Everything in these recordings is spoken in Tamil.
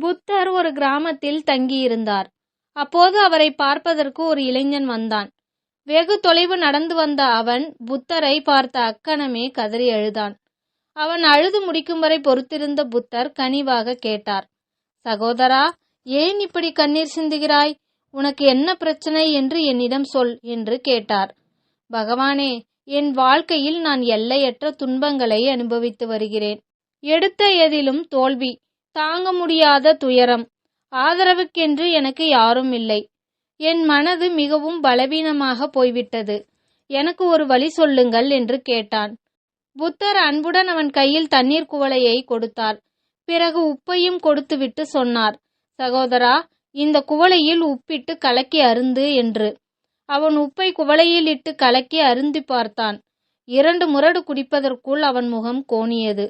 புத்தர் ஒரு கிராமத்தில் தங்கியிருந்தார். அப்போது அவரை பார்ப்பதற்கு ஒரு இளைஞன் வந்தான். வெகு தொலைவு நடந்து வந்த அவன் புத்தரை பார்த்த அக்கணமே கதறி அழுதான். அவன் அழுது முடிக்கும் வரை பொறுத்திருந்த புத்தர் கனிவாக கேட்டார். சகோதரா ஏன் இப்படி கண்ணீர் சிந்துகிறாய்? உனக்கு என்ன பிரச்சனை என்று என்னிடம் சொல் என்று கேட்டார். பகவானே என் வாழ்க்கையில் நான் எல்லையற்ற துன்பங்களை அனுபவித்து வருகிறேன். எடுத்த எதிலும் தோல்வி. தாங்க முடியாத துயரம். ஆதரவுக்கென்று எனக்கு யாரும் இல்லை. என் மனது மிகவும் பலவீனமாக போய்விட்டது. எனக்கு ஒரு வழி சொல்லுங்கள் என்று கேட்டான். புத்தர் அன்புடன் அவன் கையில் தண்ணீர் குவளையை கொடுத்தார். பிறகு உப்பையும் கொடுத்துவிட்டு சொன்னார் சகோதரா இந்த குவளையில் உப்பிட்டு கலக்கி அருந்து என்று. அவன் உப்பை குவளையில் இட்டு கலக்கி அருந்தி பார்த்தான். இரண்டு முரடு குடிப்பதற்குள் அவன் முகம் கோணியது.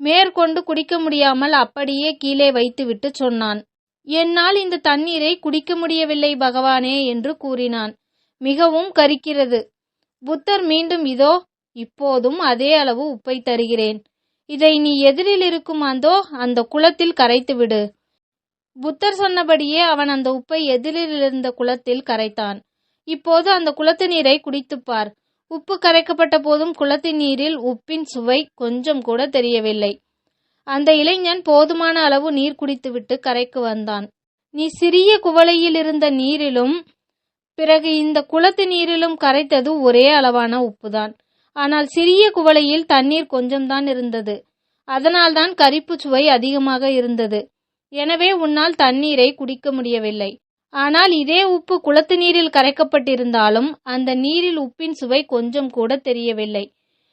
மேற்கொண்டு குடிக்க முடியாமல் அப்படியே கீழே வைத்துவிட்டு சொன்னான். என்னால் இந்த தண்ணீரை குடிக்க முடியவில்லை பகவானே என்று கூறினான். மிகவும் கரிக்கிறது. புத்தர் மீண்டும் இதோ இப்போதும் அதே அளவு உப்பை தருகிறேன். இதை நீ எதிரில் இருக்கும் அந்தோ அந்த குளத்தில் கரைத்து விடு. புத்தர் சொன்னபடியே அவன் அந்த உப்பை எதிரில் இருந்த குளத்தில் கரைத்தான். இப்போது அந்த குளத்து நீரை குடித்துப்பார். உப்பு கரைக்கப்பட்ட போதும் குளத்தின் நீரில் உப்பின் சுவை கொஞ்சம் கூட தெரியவில்லை. அந்த இளைஞன் போதுமான அளவு நீர் குடித்துவிட்டு கரைக்கு வந்தான். நீ சிறிய குவளையில் இருந்த நீரிலும் பிறகு இந்த குளத்து நீரிலும் கரைத்தது ஒரே அளவான உப்புதான். ஆனால் சிறிய குவளையில் தண்ணீர் கொஞ்சம்தான் இருந்தது. அதனால்தான் கரிப்பு சுவை அதிகமாக இருந்தது. எனவே உன்னால் தண்ணீரை குடிக்க முடியவில்லை. ஆனால் இதே உப்பு குளத்து நீரில் கரைக்கப்பட்டிருந்தாலும் அந்த நீரில் உப்பின் சுவை கொஞ்சம் கூட தெரியவில்லை.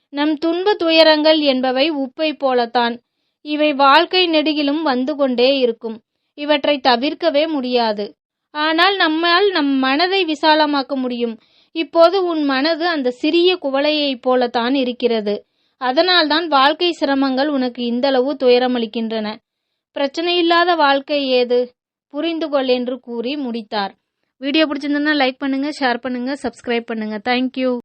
நம் துன்ப துயரங்கள் என்பவை உப்பை போலத்தான். இவை வாழ்க்கை நெடுகிலும் வந்து கொண்டே இருக்கும். இவற்றை தவிர்க்கவே முடியாது. ஆனால் நம்மால் நம் மனதை விசாலமாக்க முடியும். இப்போது உன் மனது அந்த சிறிய குவளையைப் போலத்தான் இருக்கிறது. அதனால்தான் வாழ்க்கை சிரமங்கள் உனக்கு இந்தளவு துயரமளிக்கின்றன. பிரச்சனையில்லாத வாழ்க்கை ஏது? புரிந்து கொள் என்று கூறி முடித்தார். வீடியோ பிடிச்சிருந்ததுன்னா லைக் பண்ணுங்க ஷேர் பண்ணுங்க சப்ஸ்கிரைப் பண்ணுங்க. தேங்க்யூ